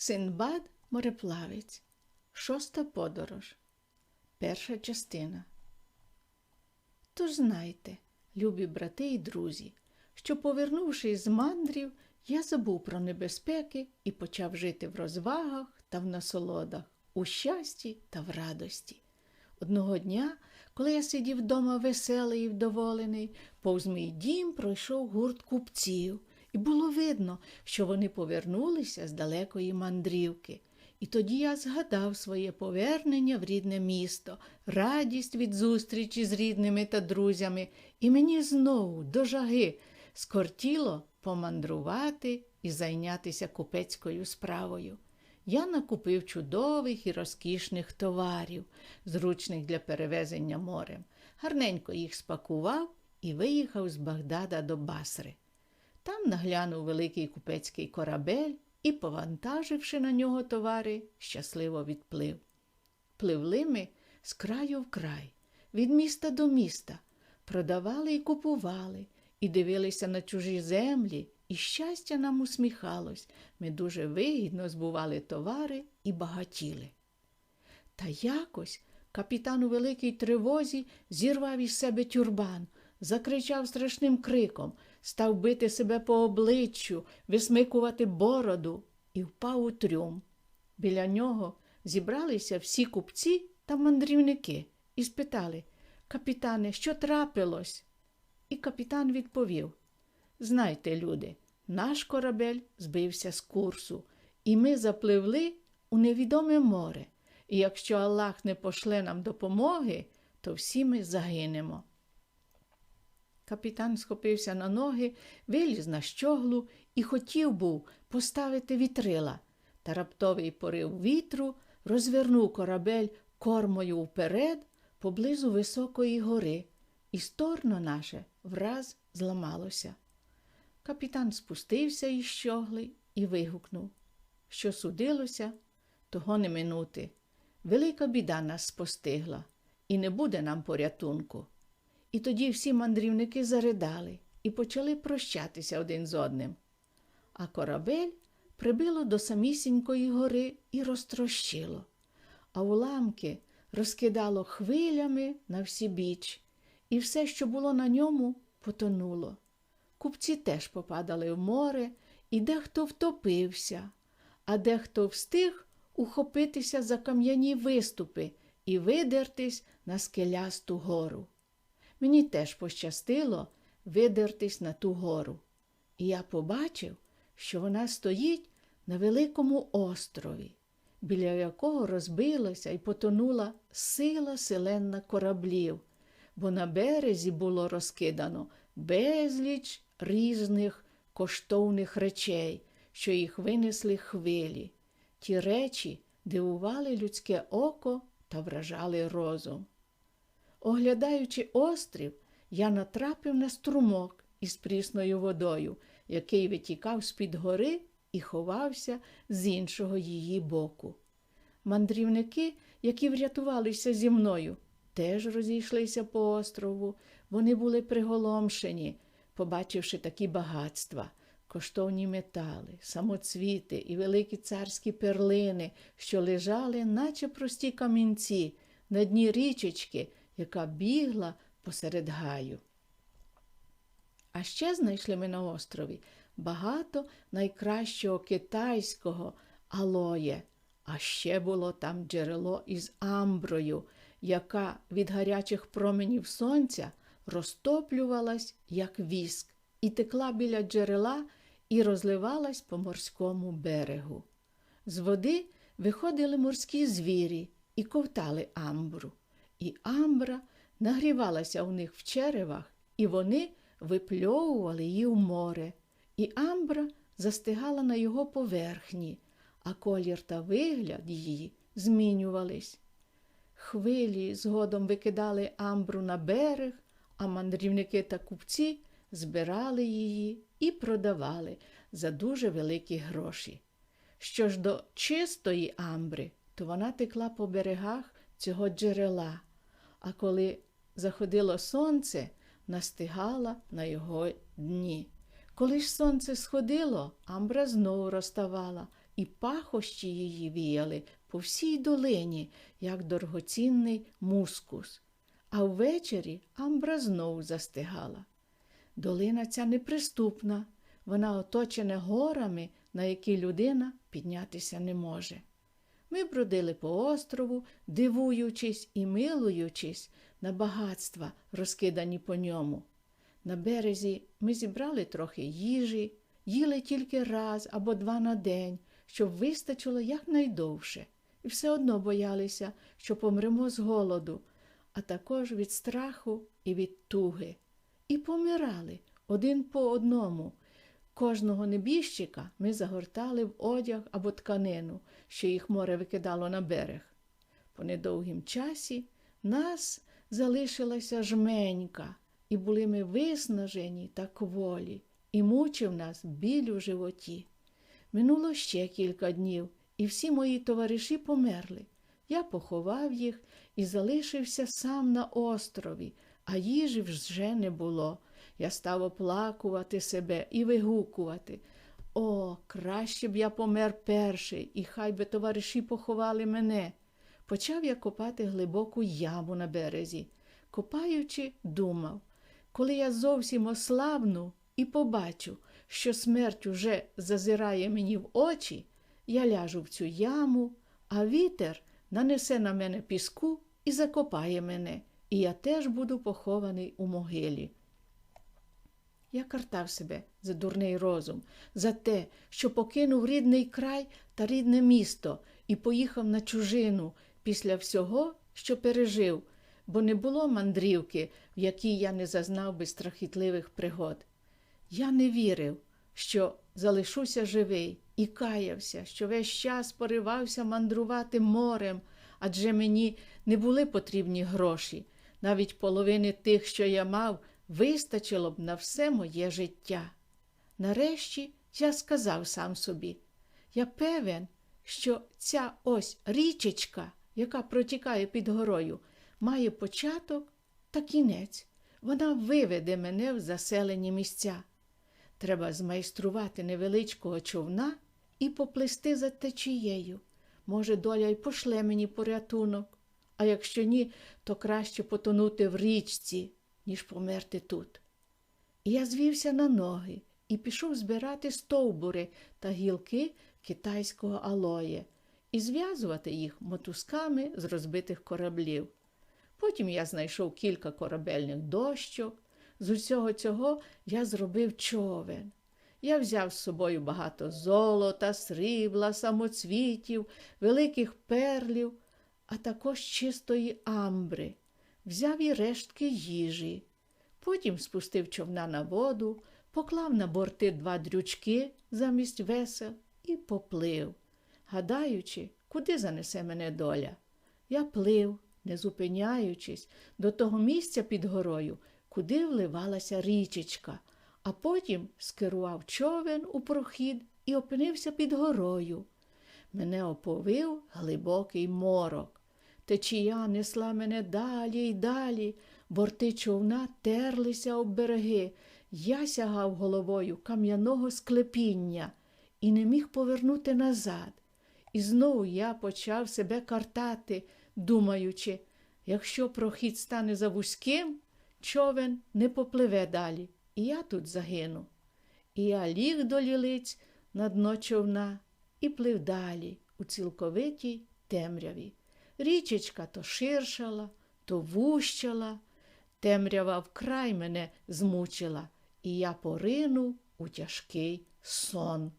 Синбад мореплавець. Шоста подорож. Перша частина. Тож знайте, любі брати і друзі, що, повернувшись з мандрів, я забув про небезпеки і почав жити в розвагах та в насолодах, у щасті та в радості. Одного дня, коли я сидів вдома веселий і вдоволений, повз мій дім пройшов гурт купців, і було видно, що вони повернулися з далекої мандрівки. І тоді я згадав своє повернення в рідне місто, радість від зустрічі з рідними та друзями, і мені знову до жаги скортіло помандрувати і зайнятися купецькою справою. Я накупив чудових і розкішних товарів, зручних для перевезення морем, гарненько їх спакував і виїхав з Багдада до Басри. Там наглянув великий купецький корабель і, повантаживши на нього товари, щасливо відплив. Пливли ми з краю в край, від міста до міста, продавали і купували, і дивилися на чужі землі, і щастя нам усміхалось. Ми дуже вигідно збували товари і багатіли. Та якось капітан у великій тривозі зірвав із себе тюрбан, закричав страшним криком, став бити себе по обличчю, висмикувати бороду і впав у трюм. Біля нього зібралися всі купці та мандрівники і спитали Капітане, що трапилось? І капітан відповів Знайте, люди, наш корабель збився з курсу, і ми запливли у невідоме море. І якщо Аллах не пошле нам допомоги, то всі ми загинемо. Капітан схопився на ноги, виліз на щоглу і хотів був поставити вітрила. Та раптовий порив вітру розвернув корабель кормою вперед поблизу високої гори, і сторно наше враз зламалося. Капітан спустився із щогли і вигукнув, що судилося, того не минути. Велика біда нас спостигла, і не буде нам порятунку. І тоді всі мандрівники заридали і почали прощатися один з одним. А корабель прибило до самісінької гори і розтрощило, а уламки розкидало хвилями на всі біч, і все, що було на ньому, потонуло. Купці теж попадали в море, і дехто втопився, а дехто встиг ухопитися за кам'яні виступи і видертись на скелясту гору. Мені теж пощастило видертись на ту гору, і я побачив, що вона стоїть на великому острові, біля якого розбилася і потонула сила селенна кораблів, бо на березі було розкидано безліч різних коштовних речей, що їх винесли хвилі. Ті речі дивували людське око та вражали розум. Оглядаючи острів, я натрапив на струмок із прісною водою, який витікав з-під гори і ховався з іншого її боку. Мандрівники, які врятувалися зі мною, теж розійшлися по острову. Вони були приголомшені, побачивши такі багатства, коштовні метали, самоцвіти і великі царські перлини, що лежали, наче прості камінці, на дні річечки, яка бігла посеред гаю. А ще знайшли ми на острові багато найкращого китайського алоє, а ще було там джерело із амброю, яка від гарячих променів сонця розтоплювалась, як віск, і текла біля джерела і розливалась по морському берегу. З води виходили морські звірі і ковтали амбру, і амбра нагрівалася у них в черевах, і вони випльовували її в море, і амбра застигала на його поверхні, а колір та вигляд її змінювались. Хвилі згодом викидали амбру на берег, а мандрівники та купці збирали її і продавали за дуже великі гроші. Що ж до чистої амбри, то вона текла по берегах цього джерела, а коли заходило сонце, настигала на його дні. Коли ж сонце сходило, амбра знову розставала, і пахощі її віяли по всій долині, як дорогоцінний мускус. А ввечері амбра знову застигала. Долина ця неприступна, вона оточена горами, на які людина піднятися не може. Ми бродили по острову, дивуючись і милуючись на багатства, розкидані по ньому. На березі ми зібрали трохи їжі, їли тільки раз або два на день, щоб вистачило якнайдовше, і все одно боялися, що помремо з голоду, а також від страху і від туги. І помирали один по одному. Кожного небіжчика ми загортали в одяг або тканину, що їх море викидало на берег. По недовгім часі нас залишилася жменька, і були ми виснажені та кволі, і мучив нас біль у животі. Минуло ще кілька днів, і всі мої товариші померли. Я поховав їх і залишився сам на острові, а їжі вже не було. Я став оплакувати себе і вигукувати. О, краще б я помер перший, і хай би товариші поховали мене. Почав я копати глибоку яму на березі. Копаючи, думав, коли я зовсім ослабну і побачу, що смерть уже зазирає мені в очі, я ляжу в цю яму, а вітер нанесе на мене піску і закопає мене, і я теж буду похований у могилі. Я картав себе за дурний розум, за те, що покинув рідний край та рідне місто і поїхав на чужину після всього, що пережив, бо не було мандрівки, в якій я не зазнав би страхітливих пригод. Я не вірив, що залишуся живий, і каявся, що весь час поривався мандрувати морем, адже мені не були потрібні гроші. Навіть половини тих, що я мав, вистачило б на все моє життя. Нарешті я сказав сам собі, я певен, що ця ось річечка, яка протікає під горою, має початок та кінець. Вона виведе мене в заселені місця. Треба змайструвати невеличкого човна і поплисти за течією. Може, доля й пошле мені порятунок, а якщо ні, то краще потонути в річці, ніж померти тут. І я звівся на ноги і пішов збирати стовбури та гілки китайського алоє і зв'язувати їх мотузками з розбитих кораблів. Потім я знайшов кілька корабельних дощок. З усього цього я зробив човен. Я взяв з собою багато золота, срібла, самоцвітів, великих перлів, а також чистої амбри, взяв і рештки їжі. Потім спустив човна на воду, поклав на борти два дрючки замість весел і поплив, гадаючи, куди занесе мене доля. Я плив, не зупиняючись, до того місця під горою, куди вливалася річечка, а потім скерував човен у прохід і опинився під горою. Мене оповив глибокий морок. Течія несла мене далі й далі, борти човна терлися об береги. Я сягав головою кам'яного склепіння і не міг повернути назад. І знову я почав себе картати, думаючи, якщо прохід стане завузьким, човен не попливе далі, і я тут загину. І я ліг до лілиць на дно човна і плив далі у цілковитій темряві. Річечка то ширшала, то вущала, темрява вкрай мене змучила, і я поринув у тяжкий сон.